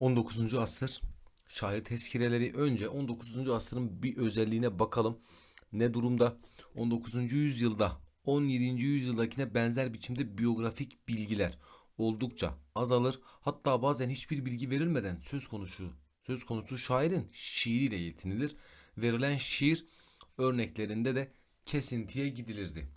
19. asır şair tezkireleri önce 19. asrın bir özelliğine bakalım. Ne durumda? 19. yüzyılda 17. yüzyıldakine benzer biçimde biyografik bilgiler oldukça azalır. Hatta bazen hiçbir bilgi verilmeden söz konusu söz konusu şairin şiiriyle yetinilir. Verilen şiir örneklerinde de kesintiye gidilirdi.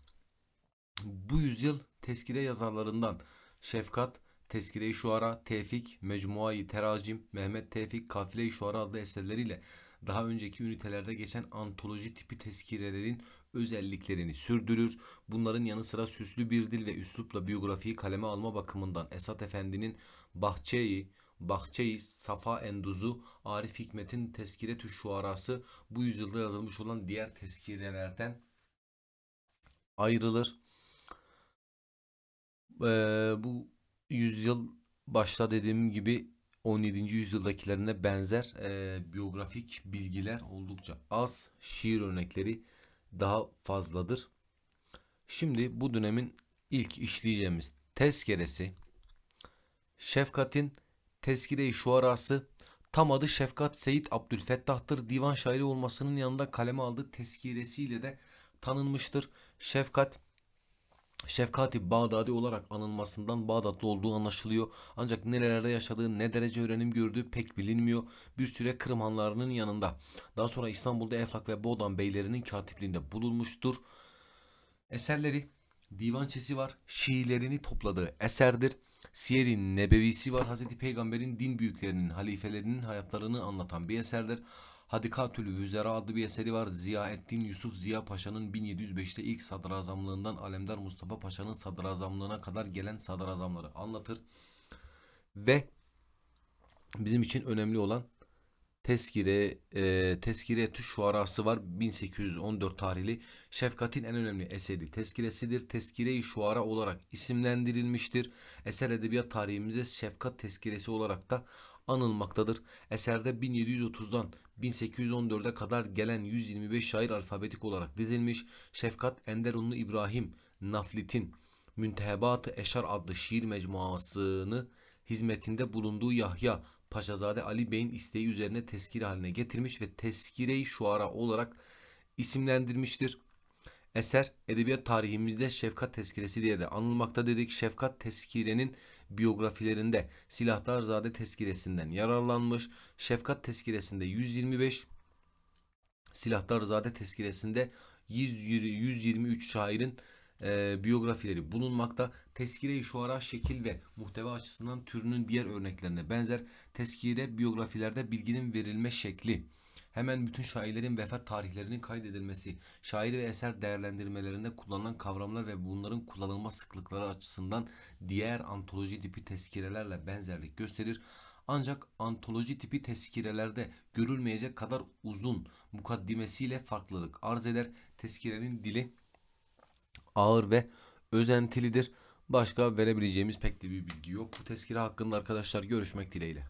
Bu yüzyıl tezkire yazarlarından Şefkat, Tezkire-i Şuara, Tevfik, Mecmuayı Teracim, Mehmet Tevfik, Kafile-i Şuara adlı eserleriyle daha önceki ünitelerde geçen antoloji tipi tezkirelerin özelliklerini sürdürür. Bunların yanı sıra süslü bir dil ve üslupla biyografiyi kaleme alma bakımından Esat Efendi'nin Bahçeyi, Bahçeyi, Safa Enduzu, Arif Hikmet'in Tezkire-tü Şuarası bu yüzyılda yazılmış olan diğer tezkirelerden ayrılır. Eee, bu yüzyıl başta dediğim gibi 17. yüzyıldakilerine benzer eee, biyografik bilgiler oldukça az. Şiir örnekleri daha fazladır. Şimdi bu dönemin ilk işleyeceğimiz tezkeresi Şefkat'in Tezkire-i Şuarası tam adı Şefkat Seyit Abdülfettah'tır. Divan şairi olmasının yanında kaleme aldığı tezkiresiyle de tanınmıştır. Şefkat Şefkati Bağdadi olarak anılmasından Bağdatlı olduğu anlaşılıyor. Ancak nerelerde yaşadığı, ne derece öğrenim gördüğü pek bilinmiyor. Bir süre Kırım hanlarının yanında. Daha sonra İstanbul'da Eflak ve Boğdan beylerinin katipliğinde bulunmuştur. Eserleri divançesi var. Şiirlerini topladığı eserdir. Siyer-i Nebevisi var. Hazreti Peygamber'in din büyüklerinin, halifelerinin hayatlarını anlatan bir eserdir. Hadikatül Vüzera adlı bir eseri var. Ziyaettin Yusuf Ziya Paşa'nın 1705'te ilk sadrazamlığından Alemdar Mustafa Paşa'nın sadrazamlığına kadar gelen sadrazamları anlatır. Ve bizim için önemli olan Tezkire, e, Tezkire Tü Şuarası var. 1814 tarihli. Şefkat'in en önemli eseri tezkiresidir. Tezkire-i Şuara olarak isimlendirilmiştir. Eser edebiyat tarihimizde Şefkat Tezkiresi olarak da anılmaktadır. Eserde 1730'dan 1814'e kadar gelen 125 şair alfabetik olarak dizilmiş. Şefkat Enderunlu İbrahim Naflit'in Müntehebat-ı Eşar adlı şiir mecmuasını hizmetinde bulunduğu Yahya Paşazade Ali Bey'in isteği üzerine tezkire haline getirmiş ve tezkire-i şuara olarak isimlendirmiştir. Eser edebiyat tarihimizde Şefkat Tezkiresi diye de anılmakta dedik. Şefkat Tezkire'nin biyografilerinde Silahdarzade Tezkiresinden yararlanmış. Şefkat Tezkiresinde 125, Silahdarzade Tezkiresinde 100 123 şairin e, biyografileri bulunmakta. Tezkire-i Şuara şekil ve muhteva açısından türünün diğer örneklerine benzer. Tezkire biyografilerde bilginin verilme şekli, hemen bütün şairlerin vefat tarihlerinin kaydedilmesi, şair ve eser değerlendirmelerinde kullanılan kavramlar ve bunların kullanılma sıklıkları açısından diğer antoloji tipi tezkirelerle benzerlik gösterir. Ancak antoloji tipi tezkirelerde görülmeyecek kadar uzun mukaddimesiyle farklılık arz eder. Tezkirenin dili ağır ve özentilidir. Başka verebileceğimiz pek de bir bilgi yok. Bu tezkire hakkında arkadaşlar görüşmek dileğiyle.